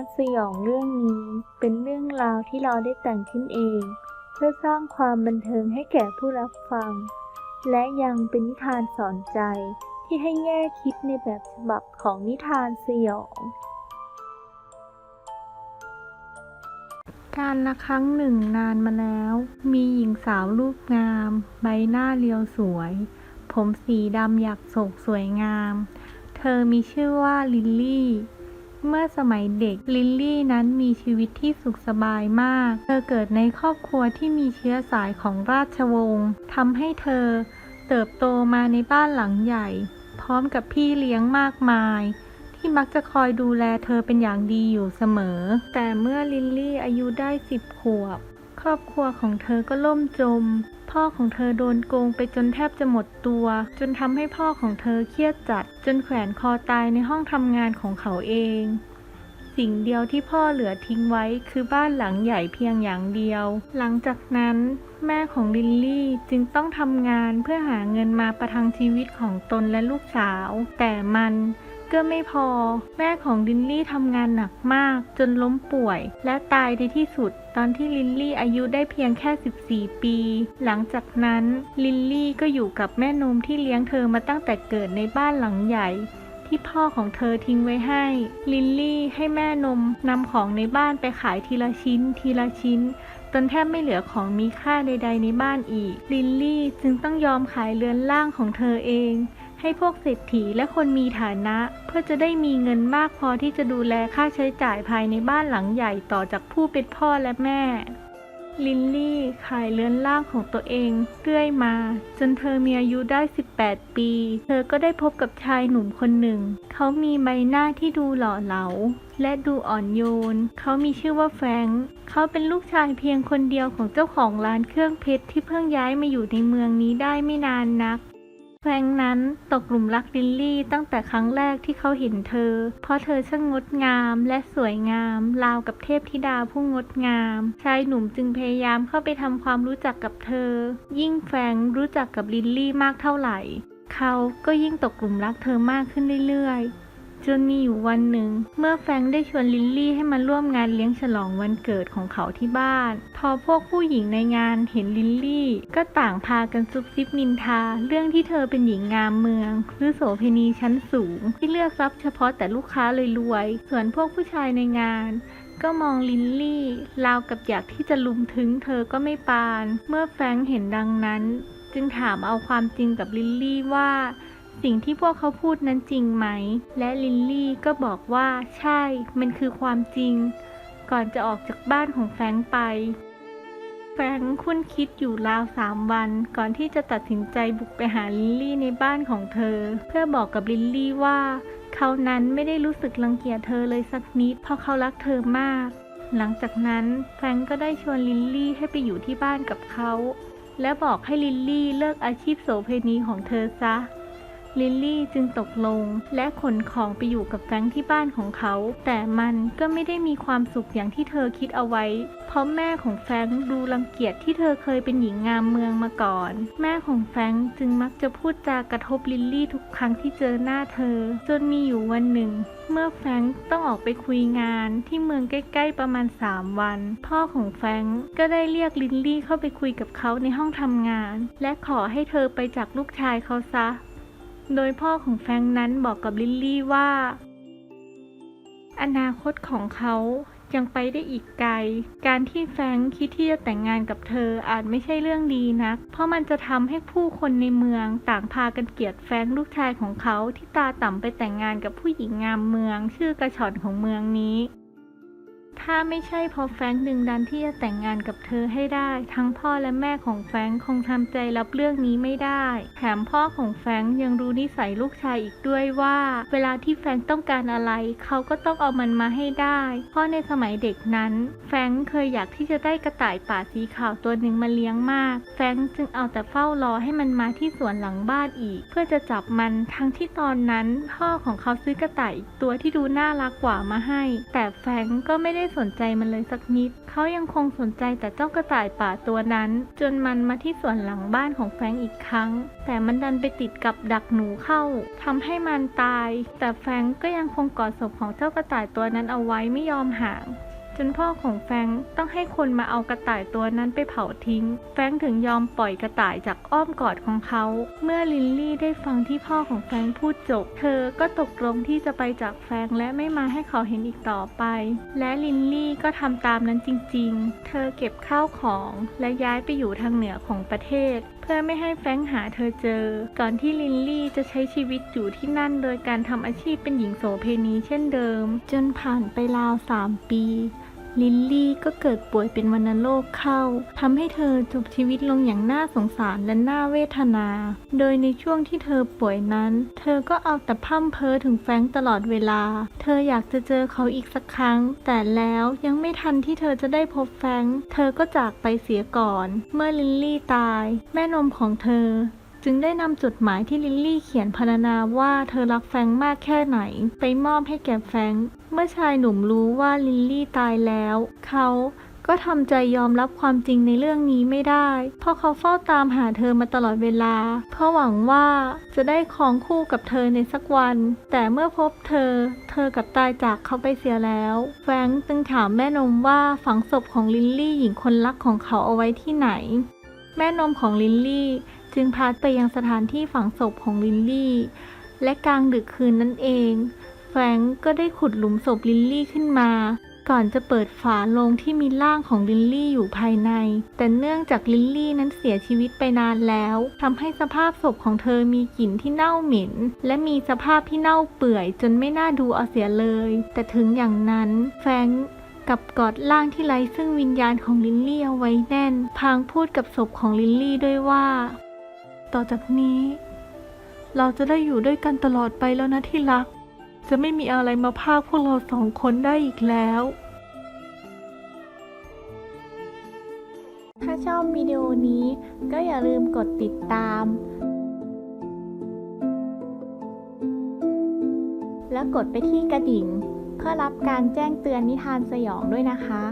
านสยองเรื่องนี้เป็นเรื่องราวที่เราได้แต่งขึ้นเอง เพื่อสร้างความบันเทิงให้แก่ผู้รับฟัง และยังเป็นนิทานสอนใจที่ให้แง่คิดในแบบฉบับของนิทานสยอง การละครั้งหนึ่งนานมาแล้ว มีหญิงสาวรูปงาม ใบหน้าเรียวสวย ผมสีดำหยักโศกสวยงาม เธอมีชื่อว่าลิลลี่ เมื่อสมัยเด็กลิลลี่นั้นมีชีวิตที่สุขสบายมาก เธอเกิดในครอบครัวที่มีเชื้อสายของราชวงศ์ทำให้เธอเติบโตมาในบ้านหลังใหญ่ พร้อมกับพี่เลี้ยงมากมาย ที่มักจะคอยดูแลเธอเป็นอย่างดีอยู่เสมอ แต่เมื่อลิลลี่อายุได้สิบขวบ ครอบครัวของเธอก็ล่มจม พ่อของเธอโดนโกงไปจนแทบจะหมดตัว จนทำให้พ่อของเธอเครียดจัด จนแขวนคอตายในห้องทำงานของเขาเอง สิ่งเดียวที่พ่อเหลือทิ้งไว้คือบ้านหลังใหญ่เพียงอย่างเดียว หลังจากนั้น แม่ของลิลลี่จึงต้องทำงานเพื่อหาเงินมาประทังชีวิตของตนและลูกสาว แต่มัน ก็ไม่พอ แม่ของลินลี่ทำงานหนักมาก จนล้มป่วย และตายในที่สุด ตอนที่ลินลี่อายุได้เพียงแค่ 14 ปี หลังจากนั้น ลินลี่ก็อยู่กับแม่นมที่เลี้ยงเธอมาตั้งแต่เกิดในบ้านหลังใหญ่ที่พ่อของเธอทิ้งไว้ให้ ลินลี่ให้แม่นมนำของในบ้านไปขายทีละชิ้น ทีละชิ้น จนแทบไม่เหลือของมีค่าใด ๆ ในบ้านอีก ลินลี่จึงต้องยอมขายเรือนร่างของเธอเอง ให้พวกเศรษฐีและคนมีฐานะ เพื่อจะได้มีเงินมากพอที่จะดูแลค่าใช้จ่ายภายในบ้านหลังใหญ่ต่อจากผู้เป็นพ่อและแม่ ลินลี่ขายเรือนร่างของตัวเองเรื่อยมา จนเธอมีอายุได้ 18 ปี เธอก็ได้พบกับชายหนุ่มคนหนึ่ง เขามีใบหน้าที่ดูหล่อเหลา และดูอ่อนโยน เขามีชื่อว่าแฟรงค์เขาเป็นลูกชายเพียงคนเดียวของเจ้าของร้านเครื่องเพชรที่เพิ่งย้ายมาอยู่ในเมืองนี้ได้ไม่นานนัก แฟรงนั้นตกหลุมรักลิลลี่ตั้งแต่ครั้งแรกที่เขาเห็นเธอ เพราะเธอช่างงดงามและสวยงาม ราวกับเทพธิดาผู้งดงาม ชายหนุ่มจึงพยายามเข้าไปทำความรู้จักกับเธอ ยิ่งแฟรงรู้จักกับลิลลี่มากเท่าไหร่ เขาก็ยิ่งตกหลุมรักเธอมากขึ้นเรื่อยๆ จนมีอยู่วันหนึ่ง เมื่อแฟรงค์ได้ชวนลิลลี่ให้มาร่วมงานเลี้ยงฉลองวันเกิดของเขาที่บ้าน พอพวกผู้หญิงในงานเห็นลิลลี่ ก็ต่างพากันซุบซิบนินทา เรื่องที่เธอเป็นหญิงงามเมือง หรือโสเภณีชั้นสูง ที่เลือกรับเฉพาะแต่ลูกค้ารวยๆส่วนพวกผู้ชายในงานก็มองลินลี่ราวกับอยากที่จะลุมถึงเธอก็ไม่ปาน เมื่อแฟรงเห็นดังนั้น จึงถามเอาความจริงกับลิลลี่ว่า สิ่งที่พวกเขาพูดนั้นจริงไหม และลินลี่ก็บอกว่าใช่ มันคือความจริง ก่อนจะออกจากบ้านของแฟรงค์ไป แฟรงค์คุ้นคิดอยู่ราวสามวัน ก่อนที่จะตัดสินใจบุกไปหาลินลี่ในบ้านของเธอ เพื่อบอกกับลินลี่ว่า เขานั้นไม่ได้รู้สึกรังเกียจเธอเลยสักนิด เพราะเขารักเธอมาก หลังจากนั้นแฟรงค์ก็ได้ชวนลินลี่ให้ไปอยู่ที่บ้านกับเขาและบอกให้ลินลี่เลิกอาชีพโสเภณีของเธอซะ ลิลลี่จึงตกลง และขนของไปอยู่กับแฟรงค์ที่บ้านของเขา แต่มันก็ไม่ได้มีความสุขอย่างที่เธอคิดเอาไว้ เพราะแม่ของแฟรงค์ดูรังเกียจที่เธอเคยเป็นหญิงงามเมืองมาก่อน แม่ของแฟรงค์จึงมักจะพูดจากระทบลิลลี่ทุกครั้งที่เจอหน้าเธอ จนมีอยู่วันหนึ่ง เมื่อแฟรงค์ต้องออกไปคุยงานที่เมืองใกล้ ๆ ประมาณ 3 วัน พ่อของแฟรงค์ก็ได้เรียกลินลี่เข้าไปคุยกับเขาในห้องทำงาน และขอให้เธอไปจากลูกชายเขาซะ โดยพ่อของแฟงนั้นบอกกับลิลลี่ว่า อนาคตของเขายังไปได้อีกไกล การที่แฟงคิดที่จะแต่งงานกับเธออาจไม่ใช่เรื่องดีนัก เพราะมันจะทำให้ผู้คนในเมืองต่างพากันเกลียดแฟงลูกชายของเขาที่ตาต่ำไปแต่งงานกับผู้หญิงงามเมือง ชื่อกระชอนของเมืองนี้ ถ้าไม่ใช่เพราะแฟรงค์ดึงดันที่จะแต่งงานกับเธอให้ได้ ทั้งพ่อและแม่ของแฟรงค์คงทำใจรับเรื่องนี้ไม่ได้ แถมพ่อของแฟรงค์ยังรู้นิสัยลูกชายอีกด้วยว่า เวลาที่แฟรงค์ต้องการอะไร เขาก็ต้องเอามันมาให้ได้เพราะในสมัยเด็กนั้น แฟรงค์เคยอยากที่จะได้กระต่ายป่าสีขาวตัวหนึ่งมาเลี้ยงมาก แฟรงค์จึงเอาแต่เฝ้ารอให้มันมาที่สวนหลังบ้านอีก เพื่อจะจับมันทั้งที่ตอนนั้น พ่อของเขาซื้อกระต่ายอีกตัวที่ดูน่ารักกว่ามาให้ แต่แฟรงค์ก็ไม่ได้ได้สนใจมันเลยสักนิด เขายังคงสนใจแต่เจ้ากระต่ายป่าตัวนั้น จนมันมาที่สวนหลังบ้านของแฟรงก์อีกครั้ง แต่มันดันไปติดกับดักหนูเข้าทำให้มันตาย แต่แฟรงก์ก็ยังคงกอดศพของเจ้ากระต่ายตัวนั้นเอาไว้ไม่ยอมห่าง นพ่อของแฟงต้องให้คนมาเอากระต่ายตัวนั้นไปเผาทิ้ง แฟงถึงยอมปล่อยกระต่ายจากอ้อมกอดของเขา เมื่อลินลี่ได้ฟังที่พ่อของแฟงพูดจบ เธอก็ตกลงที่จะไปจากแฟงและไม่มาให้เขาเห็นอีกต่อไป และลินลี่ก็ทำตามนั้นจริง ๆ เธอเก็บข้าวของและย้ายไปอยู่ทางเหนือของประเทศเพื่อไม่ให้แฟงหาเธอเจอ ก่อนที่ลินลี่จะใช้ชีวิตอยู่ที่นั่นโดยการทำอาชีพเป็นหญิงโสเภณีเช่นเดิม จนผ่านไปราวสามปี ลินลี่ก็เกิดป่วยเป็นวัณโรคเข้าทำให้เธอจบชีวิตลงอย่างน่าสงสารและน่าเวทนา โดยในช่วงที่เธอป่วยนั้น เธอก็เอาแต่พร่ำเพ้อถึงแฟงตลอดเวลา เธออยากจะเจอเขาอีกสักครั้ง แต่แล้วยังไม่ทันที่เธอจะได้พบแฟงเธอก็จากไปเสียก่อน เมื่อลินลี่ตาย แม่นมของเธอ จึงได้นำจดหมายที่ลิลลี่เขียนพรรณนาว่าเธอรักแฟงมากแค่ไหน ไปมอบให้แก่แฟงเมื่อชายหนุ่มรู้ว่าลิลลี่ตายแล้ว เขาก็ทำใจยอมรับความจริงในเรื่องนี้ไม่ได้ เพราะเขาเฝ้าตามหาเธอมาตลอดเวลา เพราะหวังว่าจะได้ครองคู่กับเธอในสักวัน แต่เมื่อพบเธอ เธอกับตายจากเขาไปเสียแล้ว แฟรงค์จึงถามแม่นมว่าฝังศพของลิลลี่หญิงคนรักของเขาเอาไว้ที่ไหน แม่นมของลิลลี่ จึงพาไปยังสถานที่ฝังศพของลิลลี่ และกลางดึกคืนนั่นเอง แฟรงก์ก็ได้ขุดหลุมศพลิลลี่ขึ้นมา ก่อนจะเปิดฝาโลงที่มีร่างของลิลลี่อยู่ภายใน แต่เนื่องจากลิลลี่นั้นเสียชีวิตไปนานแล้วทำให้สภาพศพของเธอมีกลิ่นที่เน่าเหม็น และมีสภาพที่เน่าเปื่อยจนไม่น่าดูเอาเสียเลย แต่ถึงอย่างนั้น แฟรงก์กับกอดร่างที่ไร้ซึ่งวิญญาณของลิลลี่เอาไว้แน่น พางพูดกับศพของลิลลี่ด้วยว่า ต่อจากนี้ เราจะได้อยู่ด้วยกันตลอดไปแล้วนะที่รัก จะไม่มีอะไรมาพากพวกเราสองคนได้อีกแล้ว ถ้าชอบวิดีโอนี้ก็อย่าลืมกดติดตาม และกดไปที่กระดิ่ง เพื่อรับการแจ้งเตือนนิทานสยองด้วยนะคะ